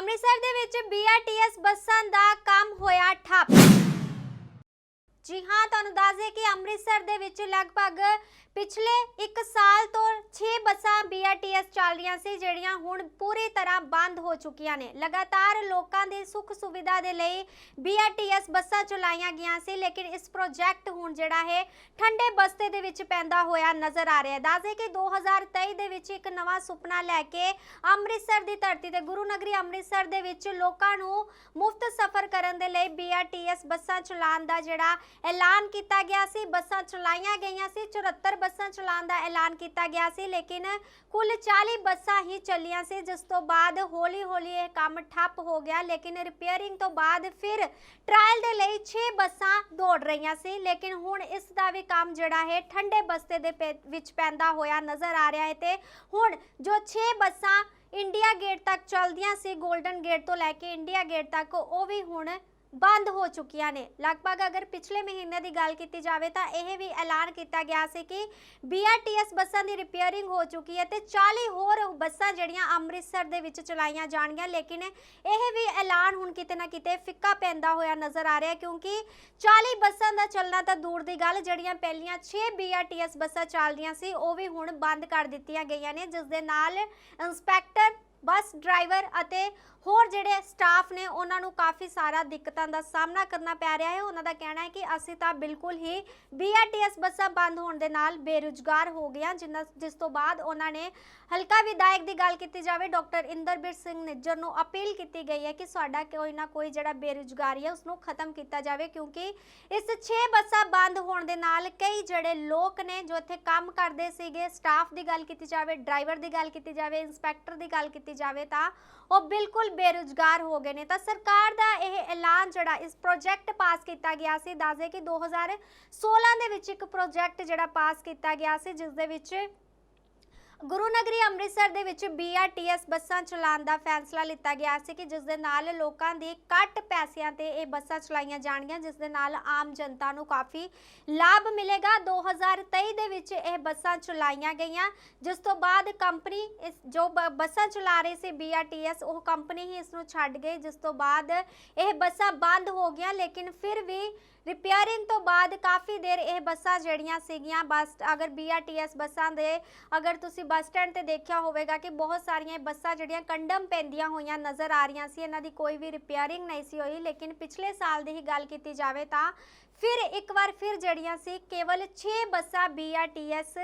ਅੰਮ੍ਰਿਤਸਰ ਦੇ ਵਿੱਚ BRTS ਬੱਸਾਂ ਦਾ ਕੰਮ ਹੋਇਆ ਠੱਪ। ਜੀ ਹਾਂ, ਤੁਹਾਨੂੰ ਦੱਸ ਦਈਏ ਕਿ ਅੰਮ੍ਰਿਤਸਰ ਦੇ ਵਿੱਚ ਲਗਭਗ ਪਿਛਲੇ 1 ਸਾਲ ਤੋਂ 6 ਬੱਸਾਂ BRTS ਚੱਲ ਰਹੀਆਂ ਸੀ, ਜਿਹੜੀਆਂ ਹੁਣ ਪੂਰੀ ਤਰ੍ਹਾਂ ਬੰਦ ਹੋ ਚੁੱਕੀਆਂ ਨੇ। ਲਗਾਤਾਰ ਲੋਕਾਂ ਦੀ ਸੁੱਖ ਸੁਵਿਧਾ ਦੇ ਲਈ BRTS ਬੱਸਾਂ ਚਲਾਈਆਂ ਗਈਆਂ ਸੀ, ਲੇਕਿਨ ਇਸ ਪ੍ਰੋਜੈਕਟ ਹੁਣ ਜਿਹੜਾ ਹੈ, ਠੰਡੇ ਬਸਤੇ ਦੇ ਵਿੱਚ ਪੈਂਦਾ ਹੋਇਆ ਨਜ਼ਰ ਆ ਰਿਹਾ ਹੈ। ਦੱਸ ਦਈਏ ਕਿ 2023 ਦੇ ਵਿੱਚ ਇੱਕ ਨਵਾਂ ਸੁਪਨਾ ਲੈ ਕੇ ਅੰਮ੍ਰਿਤਸਰ ਦੀ ਧਰਤੀ ਤੇ, ਗੁਰੂ ਨਗਰੀ ਅੰਮ੍ਰਿਤਸਰ ਦੇ ਵਿੱਚ ਲੋਕਾਂ ਨੂੰ ਮੁਫਤ ਸਫ਼ਰ ਕਰਨ ਦੇ ਲਈ BRTS ਬੱਸਾਂ ਚਲਾਉਣ ਦਾ ਜਿਹੜਾ ਐਲਾਨ ਕੀਤਾ ਗਿਆ ਸੀ, ਬੱਸਾਂ ਚਲਾਈਆਂ ਗਈਆਂ ਸੀ 74 ਬੱਸਾਂ ਚਲਾਉਣ ਦਾ ਐਲਾਨ ਕੀਤਾ ਗਿਆ ਸੀ, ਲੇਕਿਨ ਕੁੱਲ 40 ਬੱਸਾਂ ਹੀ ਚੱਲੀਆਂ ਸੀ, ਜਿਸ ਤੋਂ ਬਾਅਦ ਹੌਲੀ-ਹੌਲੀ ਇਹ ਕੰਮ ਠੱਪ ਹੋ ਗਿਆ, ਲੇਕਿਨ ਰਿਪੇਅਰਿੰਗ ਤੋਂ ਬਾਅਦ ਫਿਰ ਟ੍ਰਾਇਲ ਦੇ ਲਈ 6 ਬੱਸਾਂ ਦੌੜ ਰਹੀਆਂ ਸੀ, ਲੇਕਿਨ ਹੁਣ ਇਸ ਦਾ ਵੀ ਕੰਮ ਜਿਹੜਾ ਹੈ ਠੰਡੇ ਬਸਤੇ ਦੇ ਪੇ- ਵਿੱਚ ਪੈਂਦਾ ਹੋਇਆ ਨਜ਼ਰ ਆ ਰਿਹਾ ਹੈ ਤੇ ਹੁਣ ਜੋ 6 ਬੱਸਾਂ ਇੰਡੀਆ ਗੇਟ ਤੱਕ ਚੱਲਦੀਆਂ ਸੀ 골ਡਨ ਗੇਟ ਤੋਂ ਲੈ ਕੇ ਇੰਡੀਆ ਗੇਟ ਤੱਕ, ਉਹ ਵੀ ਹੁਣ ਬੰਦ ਹੋ ਚੁੱਕੀਆਂ ਨੇ। ਲਗਭਗ ਅਗਰ ਪਿਛਲੇ ਮਹੀਨੇ ਦੀ ਗੱਲ ਕੀਤੀ ਜਾਵੇ ਤਾਂ ਇਹ ਵੀ ਐਲਾਨ ਕੀਤਾ ਗਿਆ ਸੀ ਕਿ BRTS ਬੱਸਾਂ ਦੀ ਰਿਪੇਅਰਿੰਗ ਹੋ ਚੁੱਕੀ ਹੈ ਤੇ 40 ਹੋਰ ਬੱਸਾਂ ਜਿਹੜੀਆਂ ਅੰਮ੍ਰਿਤਸਰ ਦੇ ਵਿੱਚ ਚਲਾਈਆਂ ਜਾਣਗੀਆਂ। ਲੇਕਿਨ ਇਹ ਵੀ ਐਲਾਨ ਹੁਣ ਕਿਤੇ ਨਾ ਕਿਤੇ ਫਿੱਕਾ ਪੈਂਦਾ ਹੋਇਆ ਨਜ਼ਰ ਆ ਰਿਹਾ ਕਿਉਂਕਿ 40 ਬੱਸਾਂ ਦਾ ਚੱਲਣਾ ਤਾਂ ਦੂਰ ਦੀ ਗੱਲ, ਜਿਹੜੀਆਂ ਪਹਿਲੀਆਂ 6 BRTS ਬੱਸਾਂ ਚੱਲਦੀਆਂ ਸੀ, ਉਹ ਵੀ ਹੁਣ ਬੰਦ ਕਰ ਦਿੱਤੀਆਂ ਗਈਆਂ ਨੇ, ਜਿਸ ਦੇ ਨਾਲ ਇੰਸਪੈਕਟਰ ਬੱਸ ਡਰਾਈਵਰ ਅਤੇ ਹੋਰ ਜਿਹੜੇ ਸਟਾਫ ਨੇ, ਉਹਨਾਂ ਨੂੰ ਕਾਫੀ ਸਾਰਾ ਦਿੱਕਤਾਂ ਦਾ ਸਾਹਮਣਾ ਕਰਨਾ ਪੈ ਰਿਹਾ ਹੈ। ਉਹਨਾਂ ਦਾ ਕਹਿਣਾ ਹੈ ਕਿ ਅਸੀਂ ਤਾਂ ਬਿਲਕੁਲ ਹੀ BRTS ਬੱਸਾਂ ਬੰਦ ਹੋਣ ਦੇ ਨਾਲ ਬੇਰੁਜ਼ਗਾਰ ਹੋ ਗਏ ਹਾਂ, ਜਿੰਨਾ, ਜਿਸ ਤੋਂ ਬਾਅਦ ਉਹਨਾਂ ਨੇ ਹਲਕਾ ਵਿਧਾਇਕ ਦੀ ਗੱਲ ਕੀਤੀ ਜਾਵੇ, ਡਾਕਟਰ ਇੰਦਰਬੀਰ ਸਿੰਘ ਨਿੱਜਰ ਨੂੰ ਅਪੀਲ ਕੀਤੀ ਗਈ ਹੈ ਕਿ ਸਾਡਾ ਕੋਈ ਨਾ ਕੋਈ ਜਿਹੜਾ ਬੇਰੁਜ਼ਗਾਰੀ ਹੈ ਉਸ ਨੂੰ ਖਤਮ ਕੀਤਾ ਜਾਵੇ, ਕਿਉਂਕਿ ਇਸ 6 ਬੱਸਾਂ ਬੰਦ ਹੋਣ ਦੇ ਨਾਲ ਕਈ ਜਿਹੜੇ ਲੋਕ ਨੇ, ਜੋ ਇੱਥੇ ਕੰਮ ਕਰਦੇ ਸੀਗੇ, ਸਟਾਫ ਦੀ ਗੱਲ ਕੀਤੀ ਜਾਵੇ, ਡਰਾਈਵਰ ਦੀ ਗੱਲ ਕੀਤੀ ਜਾਵੇ, ਇੰਸਪੈਕਟਰ ਦੀ ਗੱਲ ਕੀਤੀ ਜਾਵੇ ਤਾਂ ਉਹ ਬਿਲਕੁਲ ਬੇਰੁਜ਼ਗਾਰ ਹੋ ਗਏ ਨੇ। ਤਾਂ ਸਰਕਾਰ ਦਾ ਇਹ ਐਲਾਨ ਜਿਹੜਾ ਇਸ ਪ੍ਰੋਜੈਕਟ ਪਾਸ ਕੀਤਾ ਗਿਆ ਸੀ, ਦੱਸਦੇ ਕਿ 2016 ਦੇ ਵਿੱਚ ਇੱਕ ਪ੍ਰੋਜੈਕਟ ਜਿਹੜਾ ਪਾਸ ਕੀਤਾ ਗਿਆ ਸੀ, ਜਿਸ ਦੇ ਵਿੱਚ ਗੁਰੂ ਨਗਰੀ ਅੰਮ੍ਰਿਤਸਰ ਦੇ ਵਿੱਚ BRTS ਬੱਸਾਂ ਚਲਾਉਣ ਦਾ ਫੈਸਲਾ ਲਿੱਤਾ ਗਿਆ ਸੀ ਕਿ ਜਿਸ ਦੇ ਨਾਲ ਲੋਕਾਂ ਦੀ ਘੱਟ ਪੈਸਿਆਂ ਤੇ ਇਹ ਬੱਸਾਂ ਚਲਾਈਆਂ ਜਾਣਗੀਆਂ, ਜਿਸ ਦੇ ਨਾਲ ਆਮ ਜਨਤਾ ਨੂੰ ਕਾਫੀ ਲਾਭ ਮਿਲੇਗਾ। 2023 ਦੇ ਵਿੱਚ ਇਹ ਬੱਸਾਂ ਚਲਾਈਆਂ ਗਈਆਂ, ਜਿਸ ਤੋਂ ਬਾਅਦ ਕੰਪਨੀ ਇਸ ਜੋ ਬ- ਬੱਸਾਂ ਚਲਾ ਰਹੀ ਸੀ BRTS ਉਹ ਕੰਪਨੀ ਹੀ ਇਸ ਨੂੰ ਛੱਡ ਗਈ, ਜਿਸ ਤੋਂ ਬਾਅਦ ਇਹ ਬੱਸਾਂ ਬੰਦ ਹੋ ਗਈਆਂ, ਲੇਕਿਨ ਫਿਰ ਵੀ ਰਿਪੇਅਰਿੰਗ ਤੋਂ ਬਾਅਦ ਕਾਫੀ ਦੇਰ ਇਹ ਬੱਸਾਂ ਜਿਹੜੀਆਂ ਸੀਗੀਆਂ, ਬੱਸ ਅਗਰ BRTS ਬੱਸਾਂ ਦੇ ਅਗਰ ਤੁਸੀਂ ਬੱਸ ਸਟੈਂਡ ਤੇ ਦੇਖਿਆ ਹੋਵੇਗਾ ਕਿ ਬਹੁਤ ਸਾਰੀਆਂ ਬੱਸਾਂ ਜਿਹੜੀਆਂ ਕੰਡਮ ਪੈਂਦੀਆਂ ਹੋਈਆਂ ਨਜ਼ਰ ਆ ਰਹੀਆਂ ਸੀ, ਇਹਨਾਂ ਦੀ ਕੋਈ ਵੀ ਰਿਪੇਅਰਿੰਗ ਨਹੀਂ ਸੀ ਹੋਈ, ਲੇਕਿਨ ਪਿਛਲੇ ਸਾਲ ਦੀ ਹੀ ਗੱਲ ਕੀਤੀ ਜਾਵੇ ਤਾਂ ਫਿਰ ਇੱਕ ਵਾਰ ਫਿਰ ਜਿਹੜੀਆਂ ਸੀ, ਕੇਵਲ 6 ਬੱਸਾਂ BRTS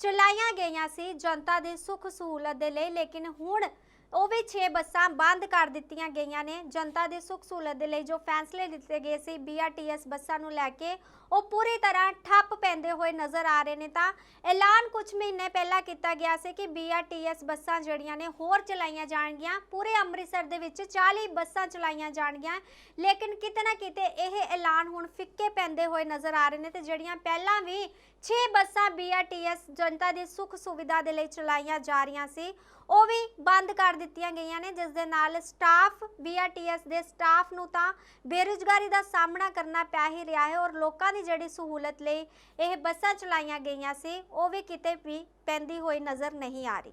ਚਲਾਈਆਂ ਗਈਆਂ ਸੀ, ਜਨਤਾ ਦੀ ਸੁੱਖ ਸਹੂਲਤ ਦੇ ਲਈ, ਲੇਕਿਨ ਹੁਣ ਉਹ ਵੀ 6 ਬੱਸਾਂ ਬੰਦ ਕਰ ਦਿੱਤੀਆਂ ਗਈਆਂ ਨੇ। ਜਨਤਾ ਦੀ ਸੁੱਖ ਸਹੂਲਤ ਦੇ ਲਈ ਜੋ ਫੈਸਲੇ ਲਿੱਤੇ ਗਏ ਸੀ BRTS ਬੱਸਾਂ ਨੂੰ ਲੈ ਕੇ ਉਹ ਪੂਰੀ ਤਰ੍ਹਾਂ ਠੱਪ ਪੈਂਦੇ ਹੋਏ ਨਜ਼ਰ ਆ ਰਹੇ ਨੇ ਤਾਂ ਐਲਾਨ ਕੁਝ ਮਹੀਨੇ ਪਹਿਲਾਂ ਕੀਤਾ ਗਿਆ ਸੀ ਕਿ BRTS ਬੱਸਾਂ ਜਿਹੜੀਆਂ ਨੇ ਹੋਰ ਚਲਾਈਆਂ ਜਾਣਗੀਆਂ। ਪੂਰੇ ਅੰਮ੍ਰਿਤਸਰ ਦੇ ਵਿੱਚ 40 ਬੱਸਾਂ ਚਲਾਈਆਂ ਜਾਣਗੀਆਂ। ਲੇਕਿਨ ਕਿਤੇ ਨਾ ਕਿਤੇ ਇਹ ਐਲਾਨ ਹੁਣ ਫਿੱਕੇ ਪੈਂਦੇ ਹੋਏ ਨਜ਼ਰ ਆ ਰਹੇ ਨੇ ਤੇ ਜਿਹੜੀਆਂ ਪਹਿਲਾਂ ਵੀ 6 ਬੱਸਾਂ BRTS ਜਨਤਾ ਦੀ ਸੁੱਖ ਸੁਵਿਧਾ ਦੇ ਲਈ ਚਲਾਈਆਂ ਜਾ ਰਹੀਆਂ ਸੀ, ਉਹ ਵੀ ਬੰਦ ਕਰ ਦਿੱਤੀਆਂ ਗਈਆਂ ਨੇ। ਜਿਸ ਦੇ ਨਾਲ ਸਟਾਫ BRTS ਦੇ ਸਟਾਫ ਨੂੰ ਤਾਂ ਬੇਰੁਜ਼ਗਾਰੀ ਦਾ ਸਾਹਮਣਾ ਕਰਨਾ ਪੈ ਹੀ ਰਿਹਾ ਹੈ ਔਰ ਲੋਕਾਂ ਦੀ ਜਿਹੜੀ ਸਹੂਲਤ ਲਈ ਇਹ ਬੱਸਾਂ ਚਲਾਈਆਂ ਗਈਆਂ ਸੀ, ਉਹ ਵੀ ਕਿਤੇ ਵੀ ਪੈਂਦੀ ਹੋਈ ਨਜ਼ਰ ਨਹੀਂ ਆ ਰਹੀ।